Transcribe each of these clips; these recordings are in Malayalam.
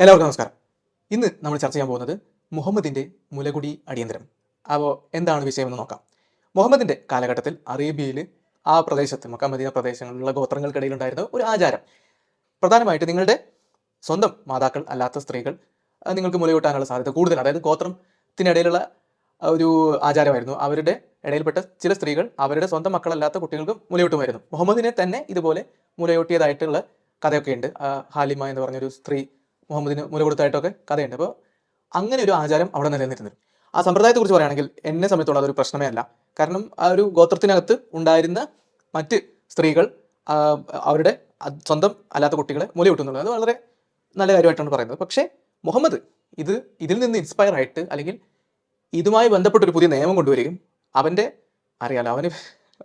എല്ലാവർക്കും നമസ്കാരം. ഇന്ന് നമ്മൾ ചർച്ച ചെയ്യാൻ പോകുന്നത് മുഹമ്മദിന്റെ മുലകുടി അടിയന്തരം. അപ്പോൾ എന്താണ് വിഷയമെന്ന് നോക്കാം. മുഹമ്മദിന്റെ കാലഘട്ടത്തിൽ അറേബ്യയിൽ ആ പ്രദേശത്ത് മക്ക മദീന പ്രദേശങ്ങളിലുള്ള ഗോത്രങ്ങൾക്കിടയിൽ ഉണ്ടായിരുന്ന ഒരു ആചാരം. പ്രധാനമായിട്ട് നിങ്ങളുടെ സ്വന്തം മാതാക്കൾ അല്ലാത്ത സ്ത്രീകൾ നിങ്ങൾക്ക് മുലയൂട്ടാനുള്ള സാധ്യത കൂടുതൽ അതായത് ഗോത്രത്തിനിടയിലുള്ള ഒരു ആചാരമായിരുന്നു. അവരുടെ ഇടയിൽപ്പെട്ട ചില സ്ത്രീകൾ അവരുടെ സ്വന്തം മക്കളല്ലാത്ത കുട്ടികൾക്കും മുലയൂട്ടുമായിരുന്നു മുഹമ്മദിനെ തന്നെ ഇതുപോലെ മുലയൂട്ടിയതായിട്ടുള്ള കഥയൊക്കെ ഉണ്ട് ഹാലിമ എന്ന് പറഞ്ഞൊരു സ്ത്രീ മുഹമ്മദിന് മുല കൊടുത്തായിട്ടൊക്കെ കഥയുണ്ട്. അപ്പോൾ അങ്ങനെ ഒരു ആചാരം അവിടെ നിലനിന്നിരുന്നത്. ആ സമ്പ്രദായത്തെ കുറിച്ച് പറയുകയാണെങ്കിൽ എന്നെ സംബന്ധിച്ചുള്ള അതൊരു പ്രശ്നമേ അല്ല. കാരണം ആ ഒരു ഗോത്രത്തിനകത്ത് ഉണ്ടായിരുന്ന മറ്റ് സ്ത്രീകൾ അവരുടെ സ്വന്തം അല്ലാത്ത കുട്ടികളെ മുലയൂട്ടുന്നുള്ളത്. അത് വളരെ നല്ല കാര്യമായിട്ടാണ് പറയുന്നത്. പക്ഷേ മുഹമ്മദ് ഇത് ഇതിൽ നിന്ന് ഇൻസ്പയർ ആയിട്ട് അല്ലെങ്കിൽ ഇതുമായി ബന്ധപ്പെട്ടൊരു പുതിയ നിയമം കൊണ്ടുവരികയും അവന്റെ അറിയാലോ അവന്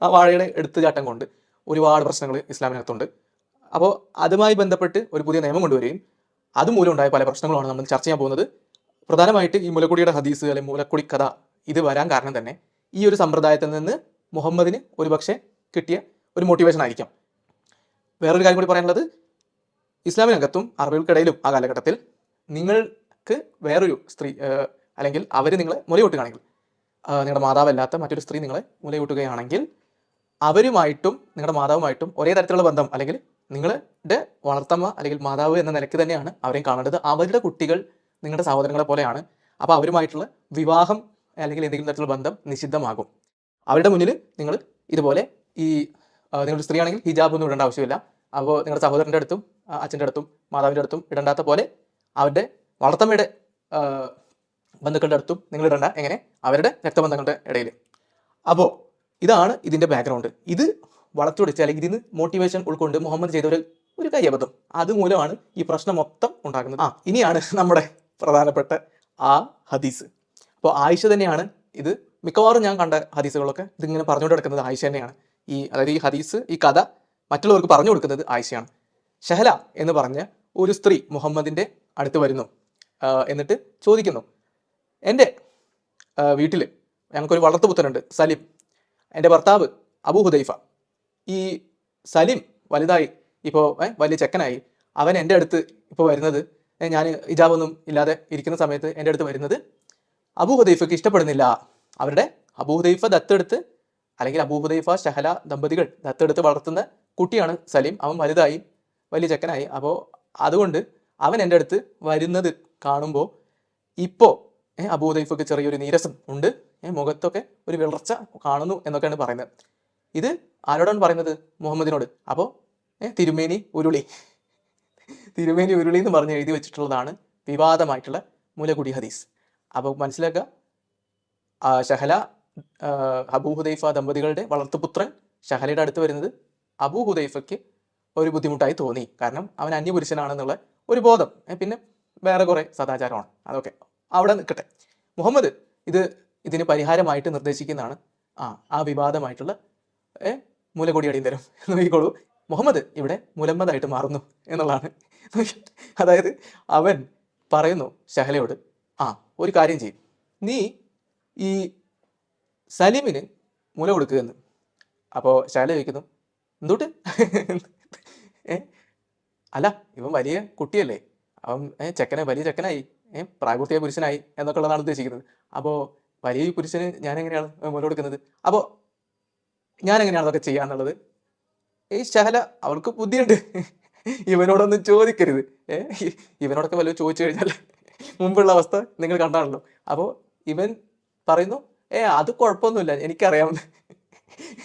ആ വാഴയുടെ എടുത്തുചാട്ടം കൊണ്ട് ഒരുപാട് പ്രശ്നങ്ങൾ ഇസ്ലാമിനകത്തുണ്ട്. അപ്പോൾ അതുമായി ബന്ധപ്പെട്ട് ഒരു പുതിയ നിയമം കൊണ്ടുവരികയും അതുമൂലം ഉണ്ടായ പല പ്രശ്നങ്ങളുമാണ് നമ്മൾ ചർച്ച ചെയ്യാൻ പോകുന്നത്. പ്രധാനമായിട്ട് ഈ മുലക്കുടിയുടെ ഹദീസ് അല്ലെങ്കിൽ മുലക്കുടി കഥ ഇത് വരാൻ കാരണം തന്നെ ഈ ഒരു സമ്പ്രദായത്തിൽ നിന്ന് മുഹമ്മദിന് ഒരുപക്ഷെ കിട്ടിയ ഒരു മോട്ടിവേഷൻ ആയിരിക്കാം. വേറൊരു കാര്യം കൂടി പറയാനുള്ളത് ഇസ്ലാമിനകത്തും അറബികൾക്കിടയിലും ആ കാലഘട്ടത്തിൽ നിങ്ങൾക്ക് വേറൊരു സ്ത്രീ അല്ലെങ്കിൽ അവർ നിങ്ങളെ മുലയൂട്ടുകയാണെങ്കിൽ നിങ്ങളുടെ മാതാവല്ലാത്ത മറ്റൊരു സ്ത്രീ നിങ്ങളെ മുലയൂട്ടുകയാണെങ്കിൽ അവരുമായിട്ടും നിങ്ങളുടെ മാതാവുമായിട്ടും ഒരേ തരത്തിലുള്ള ബന്ധം അല്ലെങ്കിൽ നിങ്ങളുടെ വളർത്തമ്മ അല്ലെങ്കിൽ മാതാവ് എന്ന നിലയ്ക്ക് തന്നെയാണ് അവരെയും കാണേണ്ടത്. അവരുടെ കുട്ടികൾ നിങ്ങളുടെ സഹോദരങ്ങളെ പോലെയാണ്. അപ്പോൾ അവരുമായിട്ടുള്ള വിവാഹം അല്ലെങ്കിൽ എന്തെങ്കിലും തരത്തിലുള്ള ബന്ധം നിഷിദ്ധമാകും. അവരുടെ മുന്നിൽ നിങ്ങൾ ഇതുപോലെ ഈ നിങ്ങളുടെ സ്ത്രീ ആണെങ്കിൽ ഹിജാബ് ഒന്നും ഇടേണ്ട ആവശ്യമില്ല. അപ്പോൾ നിങ്ങളുടെ സഹോദരന്റെ അടുത്തും അച്ഛന്റെ അടുത്തും മാതാവിന്റെ അടുത്തും ഇടണ്ടാത്ത പോലെ അവരുടെ വളർത്തമ്മയുടെ ബന്ധുക്കളുടെ അടുത്തും നിങ്ങൾ ഇടണ്ട. എങ്ങനെ? അവരുടെ രക്തബന്ധങ്ങളുടെ ഇടയിൽ. അപ്പോൾ ഇതാണ് ഇതിന്റെ ബാക്ക്ഗ്രൗണ്ട് ഇത് വളച്ചൊടിച്ച് അല്ലെങ്കിൽ ഇതിന് മോട്ടിവേഷൻ ഉൾക്കൊണ്ട് മുഹമ്മദ് ചെയ്ത ഒരു ഒരു കയ്യബദ്ധം. അതുമൂലമാണ് ഈ പ്രശ്നം മൊത്തം ഉണ്ടാക്കുന്നത് ആ ഇനിയാണ് നമ്മുടെ പ്രധാനപ്പെട്ട ആ ഹദീസ്. അപ്പോൾ ആയിഷ തന്നെയാണ് ഇത് മിക്കവാറും ഞാൻ കണ്ട ഹദീസുകളൊക്കെ ഇതിങ്ങനെ പറഞ്ഞുകൊണ്ട് കിടക്കുന്നത് ആയിഷ തന്നെയാണ്. ഈ അതായത് ഈ ഹദീസ് ഈ കഥ മറ്റുള്ളവർക്ക് പറഞ്ഞു കൊടുക്കുന്നത് ആയിഷയാണ്. ഷഹല എന്ന് പറഞ്ഞ ഒരു സ്ത്രീ മുഹമ്മദിന്റെ അടുത്ത് വരുന്നു. എന്നിട്ട് ചോദിക്കുന്നു എന്റെ വീട്ടിൽ ഞങ്ങൾക്കൊരു വളർത്തുപുത്തനുണ്ട് സലിം. എന്റെ ഭർത്താവ് അബു ഹുദൈഫ. ഈ സലിം വലുതായി ഇപ്പോൾ വലിയ ചെക്കനായി അവൻ എന്റെ അടുത്ത് ഇപ്പോൾ വരുന്നത് ഞാൻ ഇജാബൊന്നും ഇല്ലാതെ ഇരിക്കുന്ന സമയത്ത് എന്റെ അടുത്ത് വരുന്നത് അബൂ ഹുദൈഫയ്ക്ക് ഇഷ്ടപ്പെടുന്നില്ല. അവരുടെ അബൂ ഹുദൈഫ ദത്തെടുത്ത് അല്ലെങ്കിൽ അബൂ ഹുദൈഫ ഷഹല ദമ്പതികൾ ദത്തെടുത്ത് വളർത്തുന്ന കുട്ടിയാണ് സലീം. അവൻ വലുതായി വലിയ ചെക്കനായി. അപ്പോൾ അതുകൊണ്ട് അവൻ എന്റെ അടുത്ത് വരുന്നത് കാണുമ്പോൾ ഇപ്പോൾ അബൂ ഹുദൈഫയ്ക്ക് ചെറിയൊരു നീരസം ഉണ്ട്. മുഖത്തൊക്കെ ഒരു വിളർച്ച കാണുന്നു എന്നൊക്കെയാണ് പറയുന്നത്. ഇത് ആരോടാണ് പറയുന്നത്? മുഹമ്മദിനോട്. അപ്പോൾ തിരുമേനി ഉരുളി. തിരുമേനി ഉരുളി എന്ന് പറഞ്ഞ് എഴുതി വെച്ചിട്ടുള്ളതാണ് വിവാദമായിട്ടുള്ള മുലകുടി ഹദീസ്. അപ്പോൾ മനസ്സിലാക്കുക ഷഹല അബൂ ഹുദൈഫ ദമ്പതികളുടെ വളർത്തുപുത്രൻ ഷഹലയുടെ അടുത്ത് വരുന്നത് അബൂ ഹുദൈഫയ്ക്ക് ഒരു ബുദ്ധിമുട്ടായി തോന്നി. കാരണം അവൻ അന്യപുരുഷനാണെന്നുള്ള ഒരു ബോധം. പിന്നെ വേറെ കുറേ സദാചാരമാണ്. അതൊക്കെ അവിടെ നിൽക്കട്ടെ. മുഹമ്മദ് ഇത് ഇതിന് പരിഹാരമായിട്ട് നിർദ്ദേശിക്കുന്നതാണ് ആ ആ വിവാദമായിട്ടുള്ള ഏ? അടിയും തരും. എന്ന് നോക്കിക്കോളൂ. മുഹമ്മദ് ഇവിടെ മുലമ്മദായിട്ട് മാറുന്നു എന്നുള്ളതാണ്. അതായത് അവൻ പറയുന്നു ഷഹലയോട് ആ ഒരു കാര്യം ചെയ്യും. നീ ഈ സലീമിന് മുല കൊടുക്കുക എന്ന്. അപ്പോൾ ശാല ചോദിക്കുന്നു എന്തുട്ട്? ഏ അല്ല ഇവൻ വലിയ കുട്ടിയല്ലേ. അവൻ ചെക്കനെ വലിയ ചെക്കനായി. ഏ പ്രായപൂർത്തിയായ പുരുഷനായി എന്നൊക്കെ ഉള്ളതാണ് ഉദ്ദേശിക്കുന്നത്. അപ്പോൾ വലിയ പുരുഷന് ഞാൻ എങ്ങനെയാണ് മുല കൊടുക്കുന്നത്? അപ്പോൾ ഞാൻ എങ്ങനെയാണ് അതൊക്കെ ചെയ്യാന്നുള്ളത് ഈ ശഹല അവൾക്ക് ബുദ്ധിയുണ്ട്. ഇവനോടൊന്നും ചോദിക്കരുത്. ഏ ഇവനോടൊക്കെ വല്ലതും ചോദിച്ചു കഴിഞ്ഞാൽ മുമ്പുള്ള അവസ്ഥ നിങ്ങൾ കണ്ടാണല്ലോ. അപ്പോൾ ഇവൻ പറയുന്നു ഏ അത് കുഴപ്പമൊന്നുമില്ല എനിക്കറിയാമെന്ന്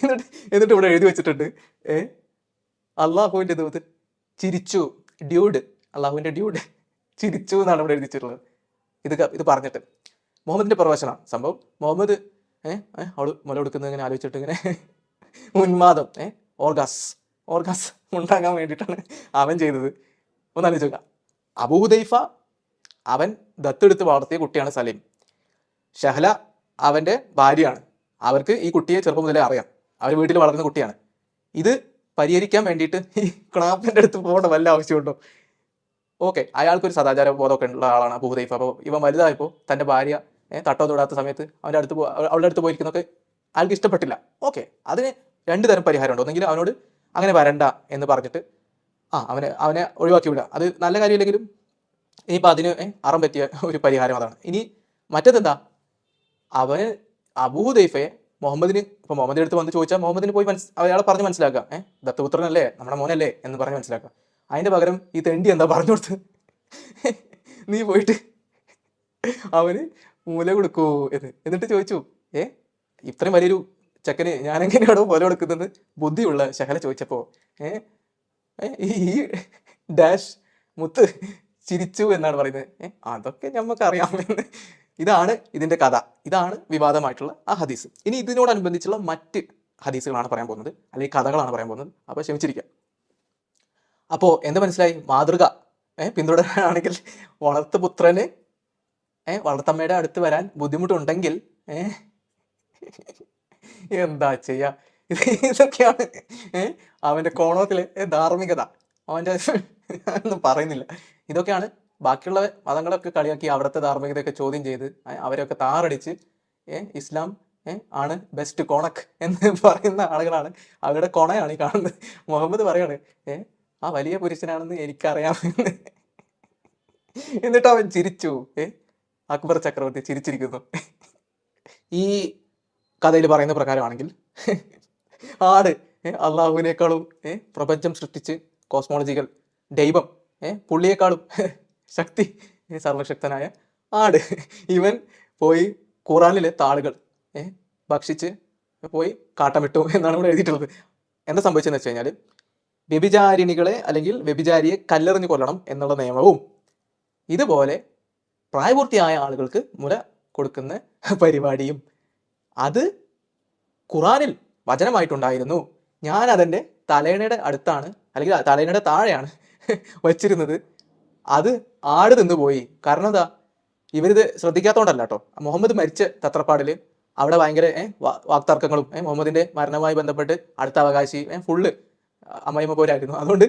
എന്നിട്ട് എന്നിട്ട് ഇവിടെ എഴുതി വെച്ചിട്ടുണ്ട്. ഏ അള്ളാഹുവിന്റെ ദൂതൻ ചിരിച്ചു ഡ്യൂഡ്. അള്ളാഹുവിന്റെ ഡ്യൂഡ് ചിരിച്ചു എന്നാണ് ഇവിടെ എഴുതിച്ചിട്ടുള്ളത്. ഇത് ഇത് പറഞ്ഞിട്ട്. മുഹമ്മദിന്റെ പ്രവചനം സംഭവം മുഹമ്മദ് ഏഹ് അവൾ മുല കൊടുക്കുന്നത് ഇങ്ങനെ ആലോചിച്ചിട്ട് ഇങ്ങനെ ഉന്മാദം. ഏ? ഓർഗാസ്. ഓർഗാസ് ഉണ്ടാകാൻ വേണ്ടിയിട്ടാണ് അവൻ ചെയ്തത്. ഒന്ന് അബൂദൈഫ അവൻ ദത്തെടുത്ത് വളർത്തിയ കുട്ടിയാണ് സലീം. ഷഹല അവന്റെ ഭാര്യയാണ്. അവർക്ക് ഈ കുട്ടിയെ ചെറുപ്പം മുതലേ അറിയാം. അവർ വീട്ടിൽ വളർന്ന കുട്ടിയാണ്. ഇത് പരിഹരിക്കാൻ വേണ്ടിയിട്ട് ഈ ക്ലാപ്പിന്റെ അടുത്ത് പോകേണ്ട വല്ല ആവശ്യമുണ്ടോ? ഓക്കെ അയാൾക്കൊരു സദാചാര ബോധമൊക്കെ ഉള്ള ആളാണ് അബൂദൈഫ അപ്പോൾ ഇവൻ വലുതായപ്പോൾ തന്റെ ഭാര്യ തട്ടോ തൊടാത്ത സമയത്ത് അവന്റെ അടുത്ത് അവളുടെ അടുത്ത് പോയിരിക്കുന്നതൊക്കെ അയാൾക്ക് ഇഷ്ടപ്പെട്ടില്ല. ഓക്കെ അതിന് രണ്ട് തരം പരിഹാരമുണ്ട്. ഒന്നെങ്കിൽ അവനോട് അങ്ങനെ വരണ്ട എന്ന് പറഞ്ഞിട്ട് ആ അവനെ അവനെ ഒഴിവാക്കി വിടുക അത് നല്ല കാര്യമില്ലെങ്കിലും ഇനിയിപ്പോൾ അതിന് അറം പറ്റിയ ഒരു പരിഹാരം അതാണ്. ഇനി മറ്റതെന്താ? അവന് അബൂദൈഫയെ മുഹമ്മദിന് ഇപ്പോൾ മുഹമ്മദിന്റെ അടുത്ത് വന്ന് ചോദിച്ചാൽ മുഹമ്മദിന് പോയി മനസ്സ് അയാളെ പറഞ്ഞ് മനസ്സിലാക്കുക. ഏഹ് ദത്തപുത്രനല്ലേ നമ്മുടെ മോനല്ലേ എന്ന് പറഞ്ഞ് മനസ്സിലാക്കുക. അതിന്റെ പകരം ഈ തെണ്ടി എന്താ പറഞ്ഞു കൊടുത്ത്? നീ പോയിട്ട് അവന് മൂല കൊടുക്കൂ എന്ന്. എന്നിട്ട് ചോദിച്ചു ഏ ഇത്രയും വലിയൊരു ചെക്കന് ഞാൻ എങ്ങനെയാണോ പോലെ കൊടുക്കുന്നത്? ബുദ്ധിയുള്ള ശഹല ചോദിച്ചപ്പോ ഏ ഏ, ഈ ഡാഷ് മുത്ത് ചിരിച്ചു എന്നാണ് പറയുന്നത്. ഏഹ് അതൊക്കെ നമുക്ക് അറിയാമെന്ന് ഇതാണ് ഇതിന്റെ കഥ. ഇതാണ് വിവാദമായിട്ടുള്ള ആ ഹദീസ്. ഇനി ഇതിനോടനുബന്ധിച്ചുള്ള മറ്റ് ഹദീസുകളാണ് പറയാൻ പോകുന്നത്. അല്ലെങ്കിൽ കഥകളാണ് പറയാൻ പോകുന്നത്. അപ്പോൾ ക്ഷമിച്ചിരിക്കുക അപ്പോൾ എന്ത് മനസ്സിലായി? മാതൃക ഏഹ് പിന്തുടരാണെങ്കിൽ വളർത്തുപുത്രന് ഏഹ് വളർത്തമ്മയുടെ അടുത്ത് വരാൻ ബുദ്ധിമുട്ടുണ്ടെങ്കിൽ ഏഹ് എന്താ ചെയ്യാ? ഇതൊക്കെയാണ് അവന്റെ കോണത്തിലെ ധാർമ്മികത. അവന്റെ ഒന്നും പറയുന്നില്ല. ഇതൊക്കെയാണ് ബാക്കിയുള്ള മതങ്ങളൊക്കെ കളിയാക്കി അവിടുത്തെ ധാർമ്മികതയൊക്കെ ചോദ്യം ചെയ്ത് അവരെയൊക്കെ താറടിച്ച് ഇസ്ലാം ആണ് ബെസ്റ്റ് കോണക്ക് എന്ന് പറയുന്ന ആളുകളാണ് അവരുടെ കൊണയാണ് ഈ കാണുന്നത്. മുഹമ്മദ് പറയാണ് ഏ ആ വലിയ പുരുഷനാണെന്ന് എനിക്കറിയാം എന്നിട്ട് അവൻ ചിരിച്ചു ഏ അക്ബർ ചക്രവർത്തി ചിരിച്ചിരിക്കുന്നു. ഈ കഥയിൽ പറയുന്ന പ്രകാരമാണെങ്കിൽ ആട് അള്ളാഹുവിനേക്കാളും പ്രപഞ്ചം സൃഷ്ടിച്ച് കോസ്മോളജിക്കൽ ദൈവം പുള്ളിയേക്കാളും ശക്തി സർവശക്തനായ ആട്. ഇവൻ പോയി ഖുറാനിലെ താളുകൾ ഭക്ഷിച്ച് പോയി കാട്ടമിട്ടു എന്നാണ് ഇവിടെ എഴുതിയിട്ടുള്ളത്. എന്താ സംഭവിച്ചതെന്ന് വെച്ച് കഴിഞ്ഞാൽ വ്യഭിചാരിണികളെ അല്ലെങ്കിൽ വ്യഭിചാരിയെ കല്ലെറിഞ്ഞ് കൊല്ലണം എന്നുള്ള നിയമവും ഇതുപോലെ പ്രായപൂർത്തിയായ ആളുകൾക്ക് മുല കൊടുക്കുന്ന പരിപാടിയും അത് ഖുറാനിൽ വചനമായിട്ടുണ്ടായിരുന്നു. ഞാൻ അതെന്റെ തലേണയുടെ അടുത്താണ് അല്ലെങ്കിൽ തലേണയുടെ താഴെയാണ് വച്ചിരുന്നത്. അത് ആട് നിന്ന് പോയി കാരണം എന്താ? ഇവരിത് ശ്രദ്ധിക്കാത്തോണ്ടല്ല കേട്ടോ മുഹമ്മദ് മരിച്ച തത്രപ്പാടിൽ അവിടെ ഭയങ്കര വാക്തർക്കങ്ങളും മുഹമ്മദിന്റെ മരണവുമായി ബന്ധപ്പെട്ട് അടുത്ത അവകാശി ഫുള്ള് അമ്മയമ്മ പോരായിരുന്നു അതുകൊണ്ട്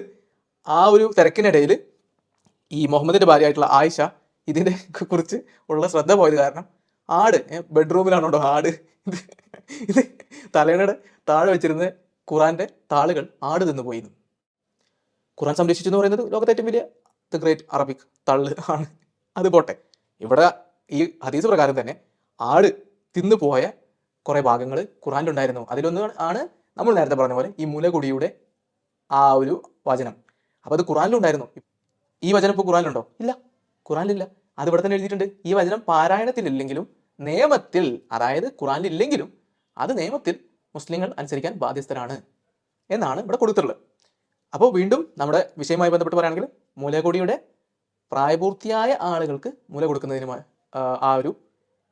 ആ ഒരു തിരക്കിനിടയിൽ ഈ മുഹമ്മദിന്റെ ഭാര്യയായിട്ടുള്ള ആയിഷ ഇതിനെ കുറിച്ച് ഉള്ള ശ്രദ്ധ പോയത് കാരണം ആട് ബെഡ്റൂമിലാണോ ആട്? ഇത് തലേണയുടെ താഴെ വെച്ചിരുന്ന ഖുറാന്റെ താളുകൾ ആട് നിന്ന് പോയി ഖുറാൻ സംരക്ഷിച്ചു എന്ന് പറയുന്നത് ലോകത്തെ ഏറ്റവും വലിയ ദ ഗ്രേറ്റ് അറബിക് തള്ള് ആണ്. അത് പോട്ടെ. ഇവിടെ ഈ ഹദീസ് പ്രകാരം തന്നെ ആട് തിന്നു പോയ കുറെ ഭാഗങ്ങൾ ഖുറാനിലുണ്ടായിരുന്നു അതിലൊന്ന് ആണ് നമ്മൾ നേരത്തെ പറഞ്ഞ പോലെ ഈ മുലകുടിയുടെ ആ ഒരു വചനം. അപ്പോൾ അത് ഖുറാനിലുണ്ടായിരുന്നു ഈ വചനം ഇപ്പോൾ ഖുറാനിലുണ്ടോ? ഇല്ല. ഖുറാനിലില്ല. അത് ഇവിടെ തന്നെ എഴുതിയിട്ടുണ്ട്. ഈ വചനം പാരായണത്തിലില്ലെങ്കിലും നിയമത്തിൽ അതായത് ഖുറാനിൽ ഇല്ലെങ്കിലും അത് നിയമത്തിൽ മുസ്ലിങ്ങൾ അനുസരിക്കാൻ ബാധ്യസ്ഥരാണ് എന്നാണ് ഇവിടെ കൊടുത്തിട്ടുള്ളത്. അപ്പോൾ വീണ്ടും നമ്മുടെ വിഷയവുമായി ബന്ധപ്പെട്ട് പറയുകയാണെങ്കിൽ മൂലകൊടിയുടെ പ്രായപൂർത്തിയായ ആളുകൾക്ക് മൂല കൊടുക്കുന്നതിന് ആ, ഒരു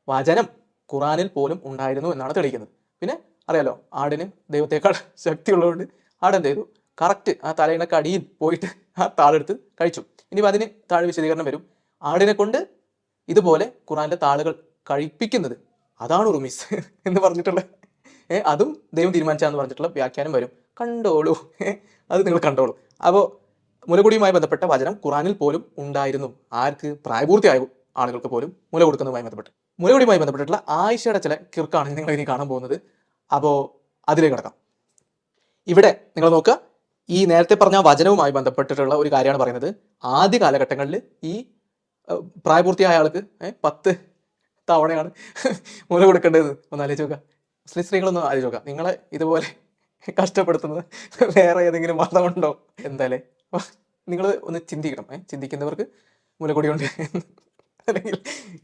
വചനം ഖുറാനിൽ പോലും ഉണ്ടായിരുന്നു എന്നാണ് തെളിയിക്കുന്നത്. പിന്നെ അറിയാലോ ആടിന് ദൈവത്തെക്കാൾ ശക്തിയുള്ളതുകൊണ്ട് ആട് എന്ത് ചെയ്തു? കറക്റ്റ് ആ തലയിണക്ക് അടിയിൽ പോയിട്ട് ആ താളെടുത്ത് കഴിച്ചു. ഇനി അതിന് താഴെ വിശദീകരണം വരും. ആടിനെ കൊണ്ട് ഇതുപോലെ ഖുറാന്റെ താളുകൾ കഴിപ്പിക്കുന്നത്. അതാണ് ഉറുമീസ് എന്ന് പറഞ്ഞിട്ടുള്ള അതും ദൈവം തീരുമാനിച്ചാന്ന് പറഞ്ഞിട്ടുള്ള വ്യാഖ്യാനം വരും. കണ്ടോളൂ. അത് നിങ്ങൾ കണ്ടോളൂ. അപ്പോൾ മുലകുടിയുമായി ബന്ധപ്പെട്ട വചനം ഖുറാനിൽ പോലും ഉണ്ടായിരുന്നു. ആർക്ക്? പ്രായപൂർത്തിയായ ആളുകൾക്ക് പോലും മുല കൊടുക്കുന്നതുമായി ബന്ധപ്പെട്ട്. മുലകുടിയുമായി ബന്ധപ്പെട്ടിട്ടുള്ള ആയിഷയുടെ ചില കിർക്കാണ് നിങ്ങൾ ഇനി കാണാൻ പോകുന്നത്. അപ്പോൾ അതിലേക്ക് കിടക്കാം. ഇവിടെ നിങ്ങൾ നോക്കുക. ഈ നേരത്തെ പറഞ്ഞ വചനവുമായി ബന്ധപ്പെട്ടിട്ടുള്ള ഒരു കാര്യമാണ് പറയുന്നത്. ആദ്യ കാലഘട്ടങ്ങളിൽ ഈ പ്രായപൂർത്തിയായ ആൾക്ക് പത്ത് തവണയാണ് മുല കൊടുക്കേണ്ടത്. ഒന്ന് ആലോചിച്ച് നോക്കുക മുസ്ലിം സ്ത്രീകളൊന്ന് ആലോചിച്ച് നോക്കുക നിങ്ങളെ ഇതുപോലെ കഷ്ടപ്പെടുത്തുന്നത് വേറെ ഏതെങ്കിലും മതമുണ്ടോ? എന്തായാലേ? നിങ്ങൾ ഒന്ന് ചിന്തിക്കണം. ഏഹ് ചിന്തിക്കുന്നവർക്ക് മുലക്കൊടിയുണ്ട്. അല്ലെങ്കിൽ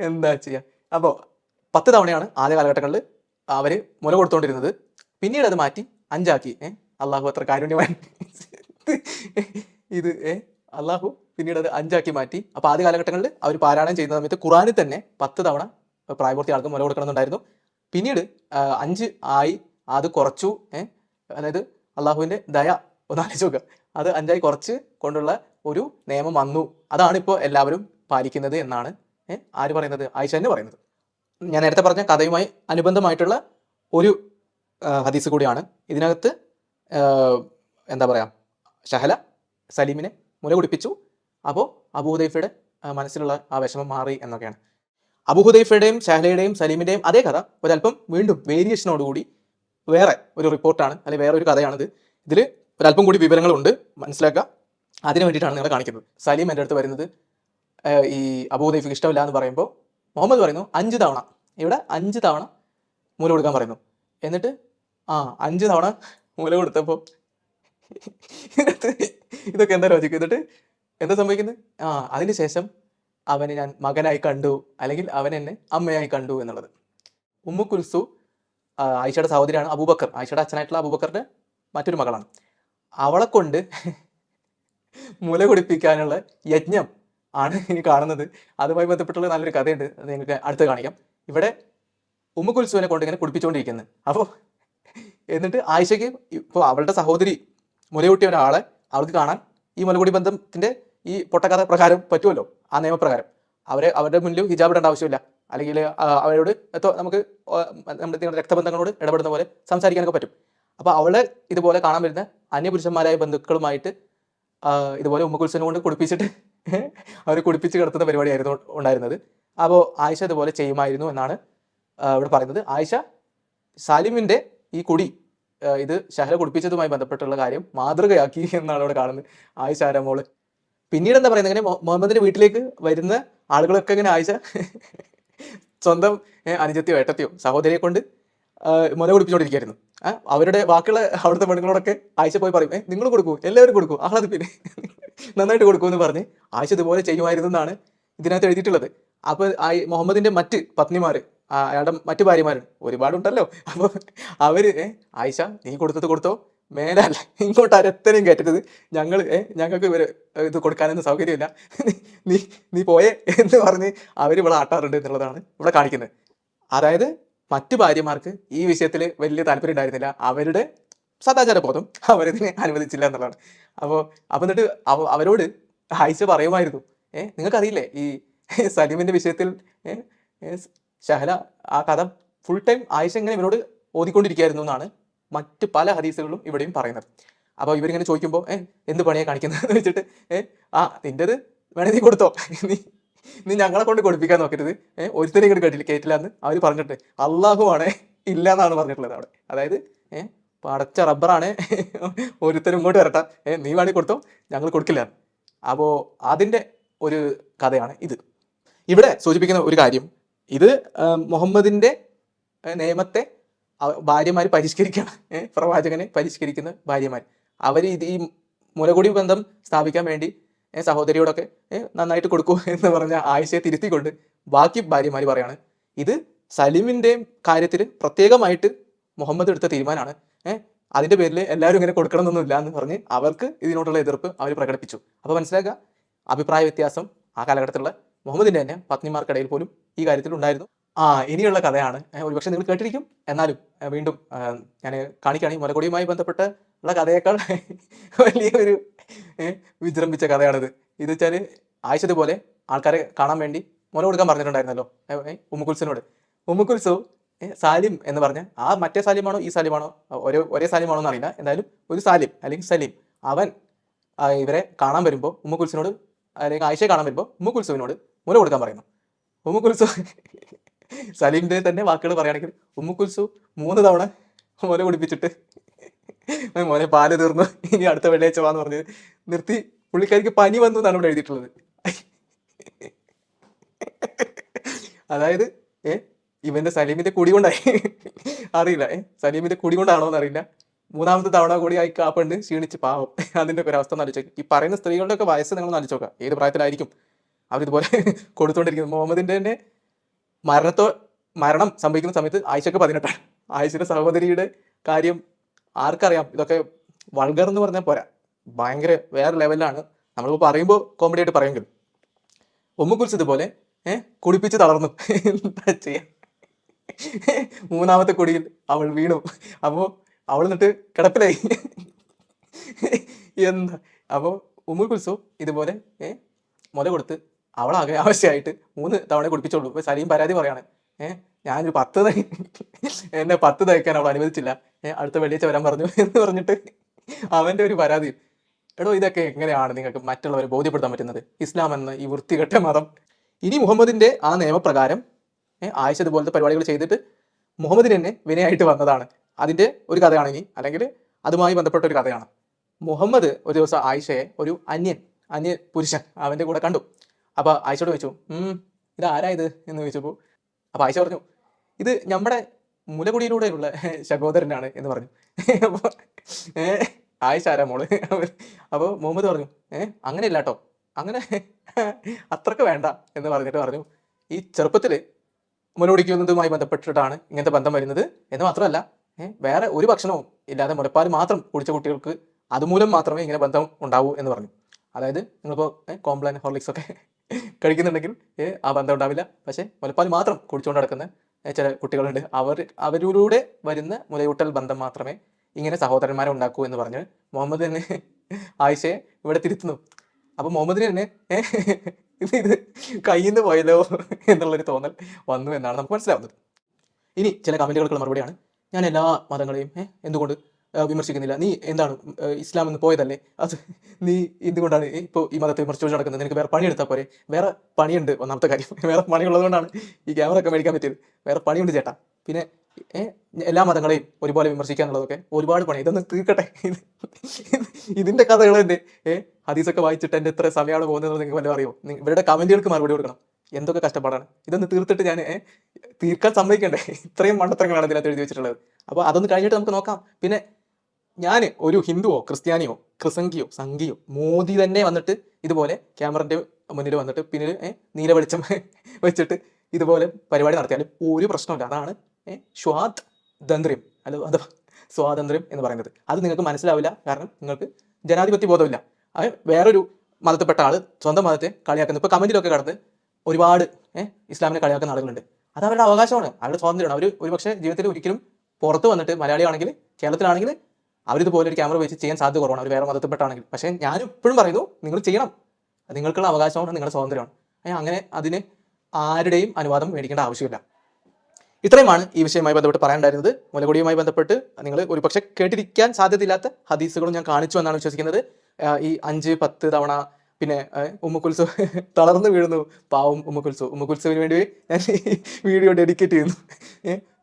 എന്താ ചെയ്യുക അപ്പോൾ പത്ത് തവണയാണ് ആദ്യ കാലഘട്ടങ്ങളിൽ അവർ മുല കൊടുത്തുകൊണ്ടിരുന്നത് പിന്നീട് അത് മാറ്റി അഞ്ചാക്കി. ഏഹ് അള്ളാഹു അത്ര കാരുണ്യമായി ഇത് ഏഹ് അള്ളാഹു പിന്നീട് അത് അഞ്ചാക്കി മാറ്റി. അപ്പോൾ ആദ്യ കാലഘട്ടങ്ങളിൽ അവർ പാരായണം ചെയ്യുന്ന സമയത്ത് ഖുറാനിൽ തന്നെ പത്ത് തവണ പ്രായപൂർത്തി ആൾക്ക് മുല കൊടുക്കണമെന്നുണ്ടായിരുന്നു. പിന്നീട് അഞ്ച് ആയി അത് കുറച്ചു അതായത് അള്ളാഹുവിന്റെ ദയ ഒന്ന് ആലോചിച്ച് അത് അഞ്ചായി കുറച്ച് കൊണ്ടുള്ള ഒരു നിയമം വന്നു. അതാണ് ഇപ്പോൾ എല്ലാവരും പാലിക്കുന്നത് എന്നാണ് ആര് പറയുന്നത്? ആയിഷ തന്നെ പറയുന്നത്. ഞാൻ നേരത്തെ പറഞ്ഞ കഥയുമായി അനുബന്ധമായിട്ടുള്ള ഒരു ഹദീസ് കൂടിയാണ്. ഇതിനകത്ത് എന്താ പറയാ ഷഹല സലീമിനെ മുല കുടിപ്പിച്ചു. അപ്പോൾ അബൂദൈഫയുടെ മനസ്സിലുള്ള ആ വിഷമം മാറി എന്നൊക്കെയാണ്. അബുഹുദൈഫയുടെയും ഷഹലയുടെയും സലീമിന്റെയും അതേ കഥ. ഒരല്പം വീണ്ടും വേരിയേഷനോടുകൂടി വേറെ ഒരു റിപ്പോർട്ടാണ് അല്ലെങ്കിൽ വേറെ ഒരു കഥയാണിത്. ഇതിൽ ഒരല്പം കൂടി വിവരങ്ങളുണ്ട് മനസ്സിലാക്കുക. അതിന് വേണ്ടിയിട്ടാണ് നിങ്ങളെ കാണിക്കുന്നത്. സലീം എന്റെ അടുത്ത് വരുന്നത് ഈ അബൂദൈഫിക്ക് ഇഷ്ടമില്ല എന്ന് പറയുമ്പോൾ മുഹമ്മദ് പറയുന്നു അഞ്ച് തവണ. ഇവിടെ അഞ്ച് തവണ മൂല കൊടുക്കാൻ പറയുന്നു. എന്നിട്ട് ആ അഞ്ച് തവണ മൂല കൊടുത്തപ്പോൾ ഇതൊക്കെ എന്താ ലോജിക്ക് എന്നിട്ട് എന്താ സംഭവിക്കുന്നത്? ആ അതിന് ശേഷം അവനെ ഞാൻ മകനായി കണ്ടു അല്ലെങ്കിൽ അവൻ എന്നെ അമ്മയായി കണ്ടു എന്നുള്ളത്. ഉമ്മു കുൽസു ആയിഷയുടെ സഹോദരിയാണ് അബൂബക്കർ. ആയിഷയുടെ അച്ഛനായിട്ടുള്ള അബൂബക്കറിന്റെ മറ്റൊരു മകളാണ്. അവളെ കൊണ്ട് മുല കുടിപ്പിക്കാനുള്ള യജ്ഞം ആണ് ഇനി കാണുന്നത്. അതുമായി ബന്ധപ്പെട്ടുള്ള നല്ലൊരു കഥയുണ്ട്. അത് നിങ്ങൾക്ക് അടുത്ത് കാണിക്കാം. ഇവിടെ ഉമ്മു കുൽസുവിനെ കൊണ്ട് ഇങ്ങനെ കുടിപ്പിച്ചുകൊണ്ടിരിക്കുന്നത് അപ്പോൾ എന്നിട്ട് ആയിഷയ്ക്ക് ഇപ്പോൾ അവളുടെ സഹോദരി മുലയൂട്ടിയ ഒരാളെ അവൾക്ക് കാണാൻ ഈ മുലകുടി ബന്ധത്തിന്റെ ഈ പൊട്ടക്കഥ പ്രകാരം പറ്റുമല്ലോ? ആ നിയമപ്രകാരം. അവരെ അവരുടെ മുന്നിൽ ഹിജാബ് ഇടേണ്ട ആവശ്യമില്ല. അല്ലെങ്കിൽ അവരോട് നമുക്ക് നമ്മുടെ രക്തബന്ധങ്ങളോട് ഇടപെടുന്ന പോലെ സംസാരിക്കാനൊക്കെ പറ്റും. അപ്പോൾ അവളെ ഇതുപോലെ കാണാൻ വരുന്ന അന്യപുരുഷന്മാരായ ബന്ധുക്കളുമായിട്ട് ഇതുപോലെ ഉമ്മക്കുൽസിനെ കൊണ്ട് കുടിപ്പിച്ചിട്ട് അവർ കുടിപ്പിച്ച് കിടത്തുന്ന പരിപാടിയായിരുന്നു ഉണ്ടായിരുന്നത്. അപ്പോൾ ആയിഷ ഇതുപോലെ ചെയ്യുമായിരുന്നു എന്നാണ് ഇവിടെ പറയുന്നത്. ആയിഷ സാലിമിന്റെ ഈ കുടി ഇത് ഷഹല കുടിപ്പിച്ചതുമായി ബന്ധപ്പെട്ടുള്ള കാര്യം മാതൃകയാക്കി എന്നാണ് ഇവിടെ കാണുന്നത്. ആയിഷ ആരാമോൾ പിന്നീട് എന്താ പറയുന്നത് ഇങ്ങനെ മുഹമ്മദിന്റെ വീട്ടിലേക്ക് വരുന്ന ആളുകളൊക്കെ ഇങ്ങനെ ആയിഷ സ്വന്തം അനുജത്തെയോ ഏട്ടത്തിയോ സഹോദരിയെ കൊണ്ട് മുല കുടിപ്പിച്ചുകൊണ്ടിരിക്കുകയായിരുന്നു അവരുടെ ബാക്കിയുള്ള അവിടുത്തെ പെണ്ണുങ്ങളോടൊക്കെ ആഴ്ച പോയി പറയും. നിങ്ങൾ കൊടുക്കൂ എല്ലാവരും കൊടുക്കൂ പിന്നെ നന്നായിട്ട് കൊടുക്കൂ എന്ന് പറഞ്ഞ് ആഴ്ച ഇതുപോലെ ചെയ്യുമായിരുന്നു എന്നാണ് ഇതിനകത്ത് എഴുതിയിട്ടുള്ളത്. അപ്പോൾ ആ മുഹമ്മദിന്റെ മറ്റ് പത്നിമാർ അയാളുടെ മറ്റു ഭാര്യമാരുണ്ട് ഒരുപാടുണ്ടല്ലോ. അപ്പോൾ ഏഹ് ആയിഷ നീ കൊടുത്തത് കൊടുത്തോ മേലല്ല. ഇങ്ങോട്ട് അരത്തനെയും കയറ്റരുത്. ഞങ്ങൾ ഏ ഞങ്ങൾക്ക് ഇവർ ഇത് കൊടുക്കാനൊന്നും സൗകര്യമില്ല. നീ നീ പോയേ എന്ന് പറഞ്ഞ് അവർ ഇവിടെ ആട്ടാറുണ്ട് എന്നുള്ളതാണ് ഇവിടെ കാണിക്കുന്നത്. അതായത് മറ്റു ഭാര്യമാർക്ക് ഈ വിഷയത്തിൽ വലിയ താല്പര്യം ഉണ്ടായിരുന്നില്ല. അവരുടെ സദാചാര ബോധം അവരിതിനെ അനുവദിച്ചില്ല എന്നുള്ളതാണ്. അപ്പോൾ അപ്പം എന്നിട്ട് അവ- അവരോട് ആയിഷ പറയുമായിരുന്നു. ഏഹ് നിങ്ങൾക്കറിയില്ലേ ഈ സലീമിന്റെ വിഷയത്തിൽ ഏഹ് ഷഹല ആ കഥ ഫുൾ ടൈം ആയിഷ ഇങ്ങനെ ഇവരോട് ഓതിക്കൊണ്ടിരിക്കുകയായിരുന്നു എന്നാണ്? മറ്റ് പല ഹദീസുകളും ഇവിടെയും പറയുന്നത്. അപ്പോൾ ഇവരിങ്ങനെ ചോദിക്കുമ്പോൾ ഏ എന്ത് പണിയാണ് കാണിക്കുന്നത് എന്ന് വെച്ചിട്ട് ഏ ആ നിന്റെത് വേണമെങ്കിൽ കൊടുത്തോ. നീ നീ ഞങ്ങളെ കൊണ്ട് കൊടുപ്പിക്കാൻ നോക്കരുത്. ഏഹ് ഒരുത്തരും ഇങ്ങോട്ട് കേട്ടില്ല കേട്ടില്ല എന്ന് അവർ പറഞ്ഞിട്ട് അള്ളാഹുവാണ് ഇല്ല എന്നാണ് പറഞ്ഞിട്ടുള്ളത് അവിടെ. അതായത് ഏഹ് പടച്ച റബ്ബറാണ് ഒരുത്തരും ഇങ്ങോട്ട് വരട്ടെ. ഏഹ് നീ വേണമെങ്കിൽ കൊടുത്തോ ഞങ്ങൾ കൊടുക്കില്ല. അപ്പോൾ അതിന്റെ ഒരു കഥയാണ് ഇത്. ഇവിടെ സൂചിപ്പിക്കുന്ന ഒരു കാര്യം ഇത് മുഹമ്മദിന്റെ നിയമത്തെ ഭാര്യമാർ പരിഷ്കരിക്കണം. പ്രവാചകനെ പരിഷ്കരിക്കുന്ന ഭാര്യമാർ അവർ ഇത് ഈ മുലകുടി ബന്ധം സ്ഥാപിക്കാൻ വേണ്ടി സഹോദരിയോടൊക്കെ നന്നായിട്ട് കൊടുക്കൂ എന്ന് പറഞ്ഞ ആയിഷയെ തിരുത്തിക്കൊണ്ട് ബാക്കി ഭാര്യമാർ പറയാണ് ഇത് സലീമിന്റെയും കാര്യത്തിൽ പ്രത്യേകമായിട്ട് മുഹമ്മദ് എടുത്ത തീരുമാനമാണ്. ഏഹ് അതിന്റെ പേരിൽ എല്ലാവരും ഇങ്ങനെ കൊടുക്കണമെന്നൊന്നുമില്ല എന്ന് പറഞ്ഞ് അവർക്ക് ഇതിനോടുള്ള എതിർപ്പ് അവർ പ്രകടിപ്പിച്ചു. അപ്പോൾ മനസ്സിലാക്കുക അഭിപ്രായ വ്യത്യാസം ആ കാലഘട്ടത്തിലുള്ള മുഹമ്മദിന്റെ തന്നെ പത്നിമാർക്കിടയിൽ പോലും ഈ കാര്യത്തിൽ ഉണ്ടായിരുന്നു ആ ഇനിയുള്ള കഥയാണ്. ഒരുപക്ഷെ നിങ്ങൾ കേട്ടിരിക്കും. എന്നാലും വീണ്ടും ഞാൻ കാണിക്കുകയാണ് ഈ മുലകൊടിയുമായി ബന്ധപ്പെട്ട ഉള്ള കഥയേക്കാൾ വലിയ ഒരു വിജൃംഭിച്ച കഥയാണിത്. ഇത് വെച്ചാൽ ആയിച്ചതുപോലെ പോലെ ആൾക്കാരെ കാണാൻ വേണ്ടി മുല കൊടുക്കാൻ പറഞ്ഞിട്ടുണ്ടായിരുന്നല്ലോ ഉമ്മുക്കുൽസിനോട്. ഉമ്മുക്കുൽസു സാലിം എന്ന് പറഞ്ഞ ആ മറ്റേ സാലിമാണോ ഈ സാലിമാണോ ഒരേ ഒരേ സാലിമാണോ എന്ന് അറിയില്ല എന്തായാലും ഒരു സാലിം അല്ലെങ്കിൽ സലീം അവൻ ഇവരെ കാണാൻ വരുമ്പോൾ ഉമ്മുക്കുൽസിനോട് അല്ലെങ്കിൽ ആയിഷയെ കാണാൻ വരുമ്പോൾ ഉമ്മുക്കുൽസുവിനോട് മുല കൊടുക്കാൻ പറയുന്നു. ഉമ്മുക്കുൽസു സലീമിന്റെ തന്നെ വാക്കുകൾ പറയുകയാണെങ്കിൽ ഉമ്മുക്കുൽസു മൂന്ന് തവണ മോനെ കുടിപ്പിച്ചിട്ട് മോനെ പാൽ തീർന്നു. ഇനി അടുത്ത വെള്ളിയാഴ്ച വാന്ന് പറഞ്ഞ് നിർത്തി. പുള്ളിക്കാരിക്ക് പനി വന്നു എന്നാണ് ഇവിടെ എഴുതിയിട്ടുള്ളത്. അതായത് ഏ ഇവന്റെ സലീമിന്റെ കുടി കൊണ്ടായി. അറിയില്ല. ഏ സലീമിന്റെ കുടി കൊണ്ടാണോ എന്ന് അറിയില്ല മൂന്നാമത്തെ തവണ കൂടി ആയി പെണ്ണ് ക്ഷീണിച്ച് പാവം. അതിന്റെ ഒക്കെ ഒരു അവസ്ഥ ഈ പറയുന്ന സ്ത്രീകളുടെ ഒക്കെ വയസ്സ് നിങ്ങൾ ആലോചിച്ച് നോക്കുക ഏത് പ്രായത്തിലായിരിക്കും? അവരിതുപോലെ കൊടുത്തുകൊണ്ടിരിക്കുന്നത്. മുഹമ്മദിന്റെ തന്നെ മരണത്തോ മരണം സംഭവിക്കുന്ന സമയത്ത് ആയിഷക്ക് പതിനെട്ടാണ് ആയിഷയുടെ സഹോദരിയുടെ കാര്യം ആർക്കറിയാം? ഇതൊക്കെ വൾഗർ എന്ന് പറഞ്ഞാൽ പോരാ. ഭയങ്കര വേറെ ലെവലിലാണ് നമ്മളിപ്പോൾ പറയുമ്പോൾ കോമഡി ആയിട്ട് പറയുമെങ്കിലും ഒമ്മുക്കുറിച്ച് ഇതുപോലെ ഏഹ് കുടിപ്പിച്ച് തളർന്നു. എന്താ ചെയ്യാം? മൂന്നാമത്തെ കുടിയിൽ അവൾ വീണു. അപ്പോൾ അവൾ എന്നിട്ട് കിടപ്പിലായി. എന്താ? അപ്പോൾ ഉമ്മുൽ കുൽസു ഇതുപോലെ ഏഹ് മുല കൊടുത്ത് അവളാകെ ആവശ്യമായിട്ട് മൂന്ന് തവണ കുടിപ്പിച്ചോളൂ. ഇപ്പൊ സലീം പരാതി പറയാണ്. ഏഹ് ഞാനൊരു പത്ത് എന്നെ പത്ത് തയ്ക്കാൻ അവൾ അനുവദിച്ചില്ല. ഏഹ് അടുത്ത വെള്ളിയാഴ്ച വരാൻ പറഞ്ഞു എന്ന് പറഞ്ഞിട്ട് അവന്റെ ഒരു പരാതി. എടോ ഇതൊക്കെ എങ്ങനെയാണ് നിങ്ങൾക്ക് മറ്റുള്ളവരെ ബോധ്യപ്പെടുത്താൻ പറ്റുന്നത്? ഇസ്ലാം എന്ന ഈ വൃത്തികെട്ട മതം. ഇനി മുഹമ്മദിന്റെ ആ നിയമപ്രകാരം ആയിഷ ഇതുപോലത്തെ പരിപാടികൾ ചെയ്തിട്ട് മുഹമ്മദിന് തന്നെ വിനയായിട്ട് വന്നതാണ്. അതിന്റെ ഒരു കഥയാണ് ഇനി. അല്ലെങ്കിൽ അതുമായി ബന്ധപ്പെട്ട ഒരു കഥയാണ്. മുഹമ്മദ് ഒരു ദിവസം ആയിഷയെ ഒരു അന്യൻ അന്യ പുരുഷൻ അവന്റെ കൂടെ കണ്ടു. അപ്പോൾ ആയിച്ചോട് ചോദിച്ചു "ഉം, ഇത് ആരാ ഇത്? എന്ന് ചോദിച്ചപ്പോൾ അപ്പോൾ ആയിഷ പറഞ്ഞു ഇത് നമ്മുടെ മുലകുടിയിലൂടെയുള്ള സഹോദരനാണ് എന്ന് പറഞ്ഞു. അപ്പോൾ ആയിഷ ആരാ മോൾ? അപ്പോൾ മുഹമ്മദ് പറഞ്ഞു ഏഹ് അങ്ങനെയല്ല കേട്ടോ അങ്ങനെ അത്രയ്ക്ക് വേണ്ട എന്ന് പറഞ്ഞിട്ട് പറഞ്ഞു. ഈ ചെറുപ്പത്തിൽ മുലകുടിക്കുന്നതുമായി ബന്ധപ്പെട്ടിട്ടാണ് ഇങ്ങനത്തെ ബന്ധം വരുന്നത്. എന്ന് മാത്രമല്ല വേറെ ഒരു ഭക്ഷണവും ഇല്ലാതെ മുലപ്പാൽ മാത്രം കുടിച്ച കുട്ടികൾക്ക് അതുമൂലം മാത്രമേ ഇങ്ങനെ ബന്ധം ഉണ്ടാവൂ എന്ന് പറഞ്ഞു. അതായത് നിങ്ങളിപ്പോൾ കോംപ്ലൈൻ ഹോർലിക്സ് ഒക്കെ കഴിക്കുന്നുണ്ടെങ്കിൽ ആ ബന്ധം ഉണ്ടാവില്ല. പക്ഷേ മുലപ്പാൽ മാത്രം കുടിച്ചുകൊണ്ട് നടക്കുന്ന ചില കുട്ടികളുണ്ട്. അവർ അവരിലൂടെ വരുന്ന മുലയൂട്ടൽ ബന്ധം മാത്രമേ ഇങ്ങനെ സഹോദരന്മാരെ ഉണ്ടാക്കൂ എന്ന് പറഞ്ഞ് മുഹമ്മദ് തന്നെ ആയിഷയെ ഇവിടെ തിരുത്തുന്നു. അപ്പൊ മുഹമ്മദിന് തന്നെ ഇത് ഇത് കയ്യിൽ നിന്ന് പോയല്ലോ എന്നുള്ളൊരു തോന്നൽ വന്നു എന്നാണ് നമുക്ക് മനസ്സിലാവുന്നത്. ഇനി ചില കമന്റുകൾക്കുള്ള മറുപടിയാണ്. ഞാൻ എല്ലാ മതങ്ങളെയും എന്തുകൊണ്ട് വിമർശിക്കുന്നില്ല. നീ എന്താണ് ഏ, ഇസ്ലാം എന്ന് പോയതല്ലേ? അത് നീ എന്തുകൊണ്ടാണ് ഇപ്പോൾ ഈ മതത്തെ വിമർശിച്ചു നടക്കുന്നത്? നിനക്ക് വേറെ പണിയെടുത്താൽ പോരെ? വേറെ പണിയുണ്ട് ഒന്നാമത്തെ കാര്യം. വേറെ പണിയുള്ളതുകൊണ്ടാണ് ഈ ക്യാമറ ഒക്കെ മേടിക്കാൻ പറ്റിയത്. വേറെ പണിയുണ്ട് ചേട്ടാ. പിന്നെ എല്ലാ മതങ്ങളെയും ഒരുപോലെ വിമർശിക്കാൻ എന്നുള്ളതൊക്കെ ഒരുപാട് പണി ഇതൊന്ന് തീർക്കട്ടെ. ഇതിന്റെ കഥകൾ തന്നെ ഏഹ് ഹദീസൊക്കെ വായിച്ചിട്ട് എന്റെ എത്ര സമയമാണ് പോകുന്നത് നിങ്ങൾക്ക് വല്ലതും അറിയോ നി- ഇവരുടെ കമന്റുകൾക്ക് മറുപടി കൊടുക്കണം. എന്തൊക്കെ കഷ്ടപ്പാടാണ്. ഇതൊന്ന് തീർത്തിട്ട് ഞാൻ തീർക്കാൻ സമ്മതിക്കണ്ടേ? ഇത്രയും മണ്ടത്തരങ്ങളാണ് ഇതിനകത്ത് എഴുതി വെച്ചിട്ടുള്ളത്. അപ്പോൾ അതൊന്ന് കഴിഞ്ഞിട്ട് നമുക്ക് നോക്കാം. പിന്നെ ഞാൻ ഒരു ഹിന്ദുവോ ക്രിസ്ത്യാനിയോ ക്രിസംഗിയോ സംഘിയോ മോദി തന്നെ വന്നിട്ട് ഇതുപോലെ ക്യാമറന്റെ മുന്നിൽ വന്നിട്ട് പിന്നീട് നീല വെളിച്ചം വെച്ചിട്ട് ഇതുപോലെ പരിപാടി നടത്തിയാലും ഒരു പ്രശ്നമില്ല അതാണ് സ്വാതന്ത്ര്യം. സ്വാത് തന്ത്രം അല്ല അഥവാ സ്വാതന്ത്ര്യം എന്ന് പറയുന്നത്. അത് നിങ്ങൾക്ക് മനസ്സിലാവില്ല. കാരണം നിങ്ങൾക്ക് ജനാധിപത്യ ബോധമില്ല. അത് വേറൊരു മതത്തിൽപ്പെട്ട ആൾ സ്വന്തം മതത്തെ കളിയാക്കുന്നു. ഇപ്പോൾ കമന്റിലൊക്കെ കടന്ന് ഒരുപാട് ഇസ്ലാമിനെ കളിയാക്കുന്ന ആളുകളുണ്ട്. അത് അവരുടെ അവകാശമാണ്. അവരുടെ സ്വാതന്ത്ര്യമാണ്. അവർ ഒരുപക്ഷെ ജീവിതത്തിൽ ഒരിക്കലും പുറത്ത് വന്നിട്ട് മലയാളിയാണെങ്കിൽ കേരളത്തിലാണെങ്കിൽ അവരിതുപോലെ ഒരു ക്യാമറ വെച്ച് ചെയ്യാൻ സാധ്യത കുറവാണ്. അവർ വേറെ മതത്തിൽപ്പെട്ടാണെങ്കിൽ പക്ഷേ ഞാൻ ഇപ്പോഴും പറയുന്നു നിങ്ങൾ ചെയ്യണം. നിങ്ങൾക്കുള്ള അവകാശമാണ് നിങ്ങളുടെ സ്വാതന്ത്ര്യമാണ്. അങ്ങനെ അതിന് ആരുടെയും അനുവാദം മേടിക്കേണ്ട ആവശ്യമില്ല. ഇത്രയുമാണ് ഈ വിഷയവുമായി ബന്ധപ്പെട്ട് പറയാനുണ്ടായിരുന്നത്. മുലകുടിയുമായി ബന്ധപ്പെട്ട് നിങ്ങൾ ഒരു പക്ഷേ കേട്ടിരിക്കാൻ സാധ്യതയില്ലാത്ത ഹദീസുകളും ഞാൻ കാണിച്ചു എന്നാണ് വിശ്വസിക്കുന്നത്. ഈ അഞ്ച് പത്ത് തവണ പിന്നെ ഉമ്മക്കുത്സവ് തളർന്നു വീഴുന്നു. പാവം ഉമ്മുക്കുൽസു ഉമ്മക്കുത്സവിന് വേണ്ടി ഞാൻ വീഡിയോ ഡെഡിക്കേറ്റ് ചെയ്യുന്നു.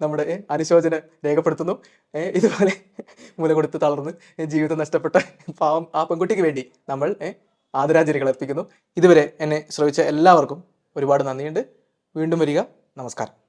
നമ്മുടെ അനുശോചന രേഖപ്പെടുത്തുന്നു. ഇതുപോലെ മൂല കൊടുത്ത് തളർന്ന് ജീവിതം നഷ്ടപ്പെട്ട പാവം ആ പെൺകുട്ടിക്ക് വേണ്ടി നമ്മൾ ആദരാഞ്ജലികൾ അർപ്പിക്കുന്നു. ഇതുവരെ എന്നെ ശ്രവിച്ച എല്ലാവർക്കും ഒരുപാട് നന്ദിയുണ്ട്. വീണ്ടും വരിക. നമസ്കാരം.